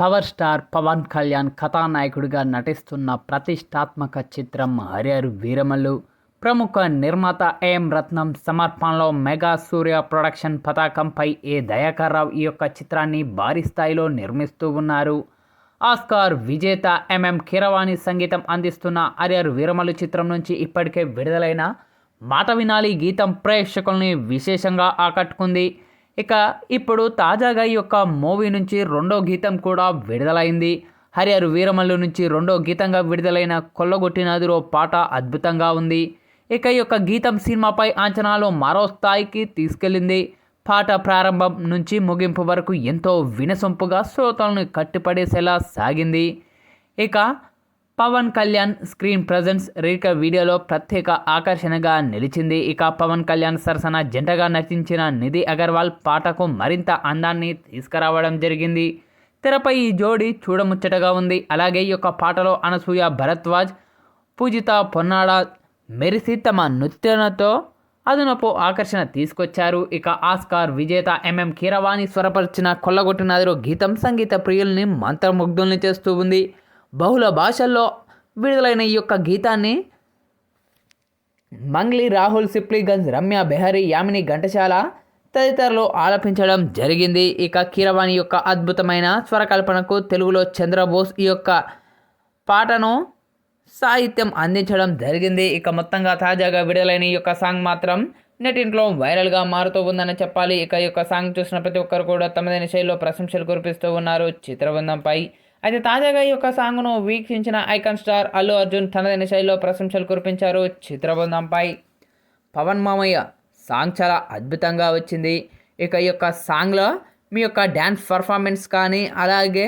Power star Pawan Kalyan కథానాయకుడిగా నటిస్తున్న ప్రతిష్టాత్మక చిత్రం హరిహర్ వీరమల్లు. ప్రముఖ నిర్మాత ఏఎం రత్నం సమర్పణలో మెగా సూర్య ప్రొడక్షన్ పతాకంపై ఏ దయాకర్ రావు ఈ యొక్క చిత్రాన్ని భారీ స్థాయిలో నిర్మిస్తూ ఉన్నారు. ఆస్కార్ విజేత ఎంఎం కీరవాణి సంగీతం అందిస్తున్న హరిహర్ వీరమల్లు చిత్రం నుంచి ఇప్పటికే విడుదలైన మాట వినాలి గీతం ప్రేక్షకుల్ని విశేషంగా ఆకట్టుకుంది. ఇక ఇప్పుడు తాజాగా ఈ యొక్క మూవీ నుంచి రెండో గీతం కూడా విడుదలైంది. హరిహర్ వీరమల్లు నుంచి రెండో గీతంగా విడుదలైన కొల్లగొట్టినదిరో పాట అద్భుతంగా ఉంది. ఇక ఈ యొక్క గీతం సినిమాపై అంచనాలు మరో స్థాయికి తీసుకెళ్ళింది. పాట ప్రారంభం నుంచి ముగింపు వరకు ఎంతో వినసొంపుగా శ్రోతలను కట్టిపడేసేలా సాగింది. ఇక పవన్ కళ్యాణ్ స్క్రీన్ ప్రజెన్స్ రీక వీడియోలో ప్రత్యేక ఆకర్షణగా నిలిచింది. ఇక పవన్ కళ్యాణ్ సరసన జంటగా నటించిన నిధి అగర్వాల్ పాటకు మరింత అందాన్ని తీసుకురావడం జరిగింది. తెరపై ఈ జోడి చూడముచ్చటగా ఉంది. అలాగే ఈ యొక్క పాటలో అనసూయ భరద్వాజ్ పూజిత పొన్నాడ మెరిసి తమ నృత్యంతో అదనపు ఆకర్షణ తీసుకొచ్చారు. ఇక ఆస్కార్ విజేత ఎంఎం కీరవాణి స్వరపరిచిన కొల్లగొట్టినదిలో గీతం సంగీత ప్రియుల్ని మంత్రముగ్ధుల్ని చేస్తూ ఉంది. బహుళ భాషల్లో విడుదలైన ఈ యొక్క గీతాన్ని మంగ్లీ రాహుల్ సిప్లీగంజ్ రమ్య బెహరీ యామిని ఘంటశాల తదితరులు ఆలపించడం జరిగింది. ఇక కీరవాణి యొక్క అద్భుతమైన స్వరకల్పనకు తెలుగులో చంద్రబోస్ ఈ యొక్క పాటను సాహిత్యం అందించడం జరిగింది. ఇక మొత్తంగా తాజాగా విడుదలైన ఈ యొక్క సాంగ్ మాత్రం నెటింట్లో వైరల్గా మారుతూ ఉందని చెప్పాలి. ఇక ఈ యొక్క సాంగ్ చూసిన ప్రతి ఒక్కరు కూడా తమదైన శైలిలో ప్రశంసలు కురిపిస్తూ ఉన్నారు. చిత్రబృందంపై అయితే తాజాగా ఈ యొక్క సాంగ్ను వీక్షించిన ఐకాన్ స్టార్ అల్లు అర్జున్ తనదైన శైలిలో ప్రశంసలు కురిపించారు చిత్రబృందంపై. పవన్ మామయ్య సాంగ్ చాలా అద్భుతంగా వచ్చింది. ఇక ఈ యొక్క సాంగ్లో మీ యొక్క డ్యాన్స్ పర్ఫార్మెన్స్ కానీ అలాగే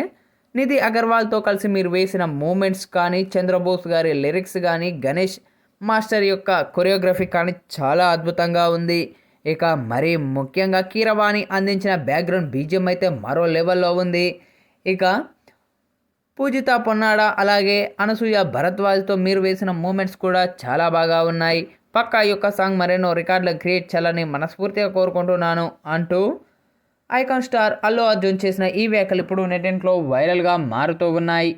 నిధి అగర్వాల్తో కలిసి మీరు వేసిన మూమెంట్స్ కానీ చంద్రబోస్ గారి లిరిక్స్ కానీ గణేష్ మాస్టర్ యొక్క కొరియోగ్రఫీ కానీ చాలా అద్భుతంగా ఉంది. ఇక మరీ ముఖ్యంగా కీరవాణి అందించిన బ్యాక్గ్రౌండ్ బీజియం అయితే మరో లెవెల్లో ఉంది. ఇక పూజిత పొన్నాడ అలాగే అనసూయ భరద్వాజ్తో మీరు వేసిన మూమెంట్స్ కూడా చాలా బాగా ఉన్నాయి. పక్కా యొక్క సాంగ్ మరెన్నో రికార్డులు క్రియేట్ చేయాలని మనస్ఫూర్తిగా కోరుకుంటున్నాను అంటూ ఐకాన్ స్టార్ అల్లు అర్జున్ చేసిన ఈ వ్యాఖ్యలు ఇప్పుడు నెటింట్లో వైరల్గా మారుతూ ఉన్నాయి.